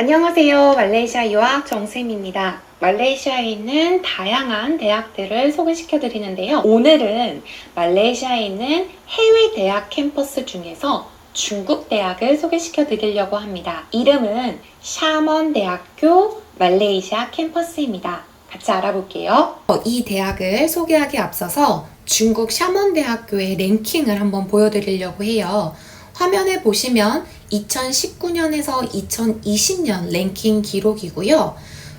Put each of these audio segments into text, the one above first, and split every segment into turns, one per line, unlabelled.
안녕하세요. 말레이시아 유학 정쌤입니다. 말레이시아에 있는 다양한 대학들을 소개시켜 드리는데요. 오늘은 말레이시아에 있는 해외 대학 캠퍼스 중에서 중국 대학을 소개시켜 드리려고 합니다. 이름은 샤먼 대학교 말레이시아 캠퍼스입니다. 같이 알아볼게요. 어, 이 대학을 소개하기 앞서서 중국 샤먼 대학교의 랭킹을 한번 보여드리려고 해요. 화면에 보시면 2019년에서 2020년 랭킹 기록이고요.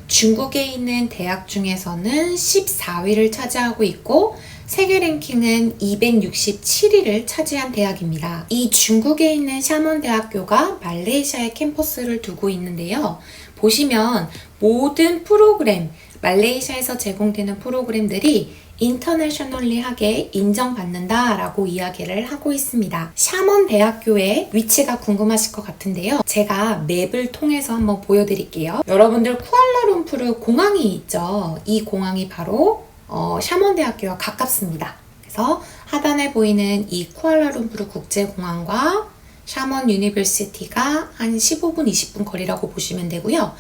중국에 있는 대학 중에서는 14위를 차지하고 있고 세계 랭킹은 267위를 차지한 대학입니다. 이 중국에 있는 샤먼 대학교가 말레이시아에 캠퍼스를 두고 있는데요. 보시면 모든 프로그램, 말레이시아에서 제공되는 프로그램들이 인터내셔널리하게 인정받는다라고 이야기를 하고 있습니다. 샤먼 대학교의 위치가 궁금하실 것 같은데요. 제가 맵을 통해서 한번 보여드릴게요. 여러분들 쿠알라룸푸르 공항이 있죠. 이 공항이 바로 어, 샤먼 대학교와 가깝습니다. 그래서 하단에 보이는 이 쿠알라룸푸르 국제공항과 샤먼 유니버시티가 한 15분, 20분 거리라고 보시면 되고요.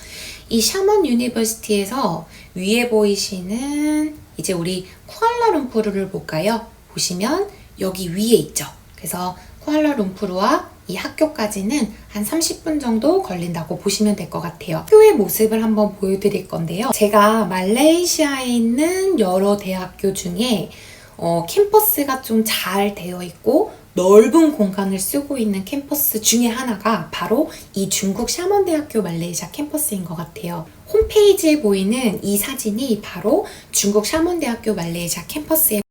이 샤먼 유니버시티에서 위에 보이시는 이제 우리 쿠알라룸푸르를 볼까요? 보시면 여기 위에 있죠. 그래서 쿠알라룸푸르와 이 학교까지는 한 30분 정도 걸린다고 보시면 될 것 같아요. 학교의 모습을 한번 보여드릴 건데요. 제가 말레이시아에 있는 여러 대학교 중에 어, 캠퍼스가 좀 잘 되어 있고 넓은 공간을 쓰고 있는 캠퍼스 중에 하나가 바로 이 중국 샤먼대학교 말레이시아 캠퍼스인 것 같아요. 홈페이지에 보이는 이 사진이 바로 중국 샤먼대학교 말레이시아 캠퍼스의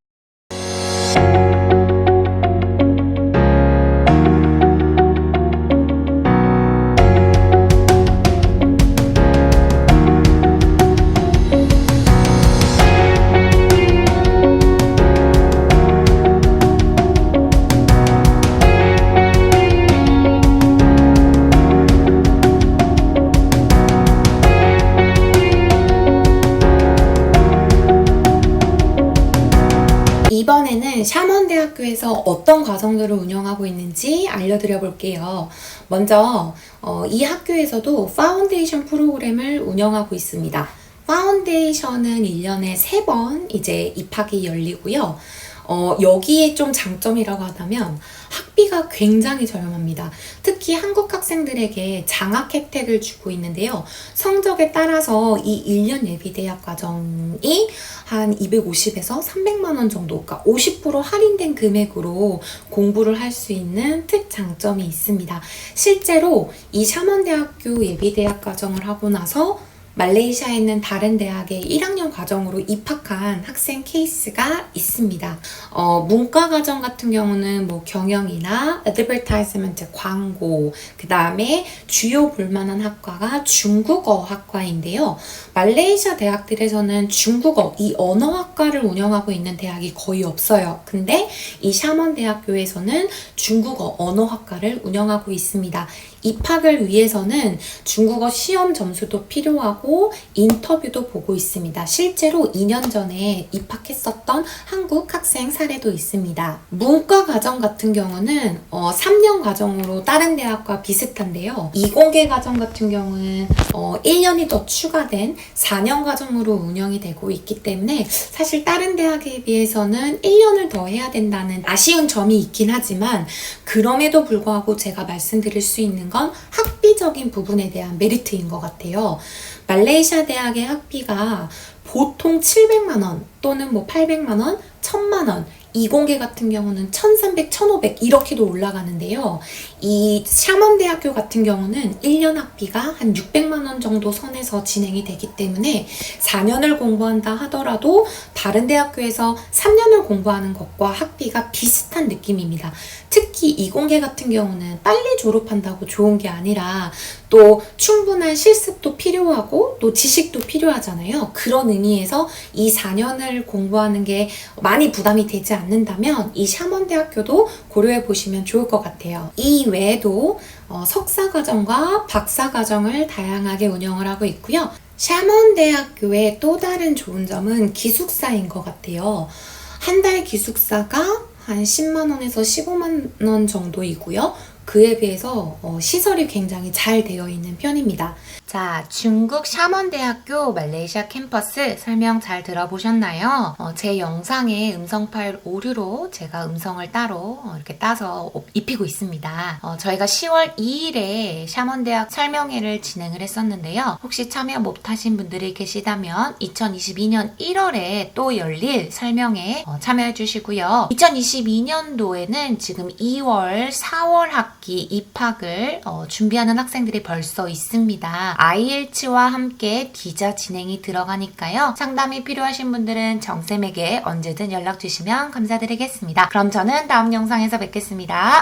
이번에는 샤먼대학교에서 어떤 과정들을 운영하고 있는지 알려드려 볼게요. 먼저 어, 이 학교에서도 파운데이션 프로그램을 운영하고 있습니다. 파운데이션은 1년에 3번 이제 입학이 열리고요. 어, 여기에 좀 장점이라고 하다면 학 비가 굉장히 저렴합니다. 특히 한국 학생들에게 장학 혜택을 주고 있는데요. 성적에 따라서 이 1년 예비 대학 과정이 한 250에서 300만 원 정도, 그러니까 50% 할인된 금액으로 공부를 할 수 있는 특장점이 있습니다. 실제로 이 샤먼대학교 예비 대학 과정을 하고 나서 말레이시아에 있는 다른 대학의 1학년 과정으로 입학한 학생 케이스가 있습니다. 어, 문과 과정 같은 경우는 뭐 경영이나 애드버타이즈먼트 광고, 그 다음에 주요 볼만한 학과가 중국어 학과인데요. 말레이시아 대학들에서는 중국어, 이 언어학과를 운영하고 있는 대학이 거의 없어요. 근데 이 샤먼 대학교에서는 중국어 언어학과를 운영하고 있습니다. 입학을 위해서는 중국어 시험 점수도 필요하고 인터뷰도 보고 있습니다. 실제로 2년 전에 입학했었던 한국 학생 사례도 있습니다. 문과 과정 같은 경우는 어, 3년 과정으로 다른 대학과 비슷한데요. 이공계 과정 같은 경우는 어, 1년이 더 추가된 4년 과정으로 운영이 되고 있기 때문에 사실 다른 대학에 비해서는 1년을 더 해야 된다는 아쉬운 점이 있긴 하지만 그럼에도 불구하고 제가 말씀드릴 수 있는 건 학비적인 부분에 대한 메리트인 것 같아요. 말레이시아 대학의 학비가 보통 700만 원 또는 뭐 800만 원, 1000만 원 이공계 같은 경우는 1300, 1500 이렇게도 올라가는데요. 이 샤먼대학교 같은 경우는 1년 학비가 한 600만 원 정도 선에서 진행이 되기 때문에 4년을 공부한다 하더라도 다른 대학교에서 3년을 공부하는 것과 학비가 비슷한 느낌입니다. 특히 이공계 같은 경우는 빨리 졸업한다고 좋은 게 아니라 또 충분한 실습도 필요하고 또 지식도 필요하잖아요. 그런 의미에서 이 4년을 공부하는 게 많이 부담이 되지 않는다면 이 샤먼 대학교도 고려해 보시면 좋을 것 같아요. 이 외에도 어, 석사 과정과 박사 과정을 다양하게 운영을 하고 있고요. 샤먼 대학교의 또 다른 좋은 점은 기숙사인 것 같아요. 한 달 기숙사가 한 10만 원에서 15만 원 정도이고요. 그에 비해서 어, 시설이 굉장히 잘 되어 있는 편입니다. 자, 중국 샤먼대학교 말레이시아 캠퍼스 설명 잘 들어보셨나요? 어, 제 영상에 음성 파일 오류로 제가 음성을 따로 어, 이렇게 따서 입히고 있습니다. 어, 저희가 10월 2일에 샤먼대학 설명회를 진행을 했었는데요. 혹시 참여 못하신 분들이 계시다면 2022년 1월에 또 열릴 설명회 어, 참여해 주시고요. 2022년도에는 지금 2월, 4월 학기 입학을 어, 준비하는 학생들이 벌써 있습니다. IELTS와 함께 비자 진행이 들어가니까요. 상담이 필요하신 분들은 정쌤에게 언제든 연락 주시면 감사드리겠습니다. 그럼 저는 다음 영상에서 뵙겠습니다.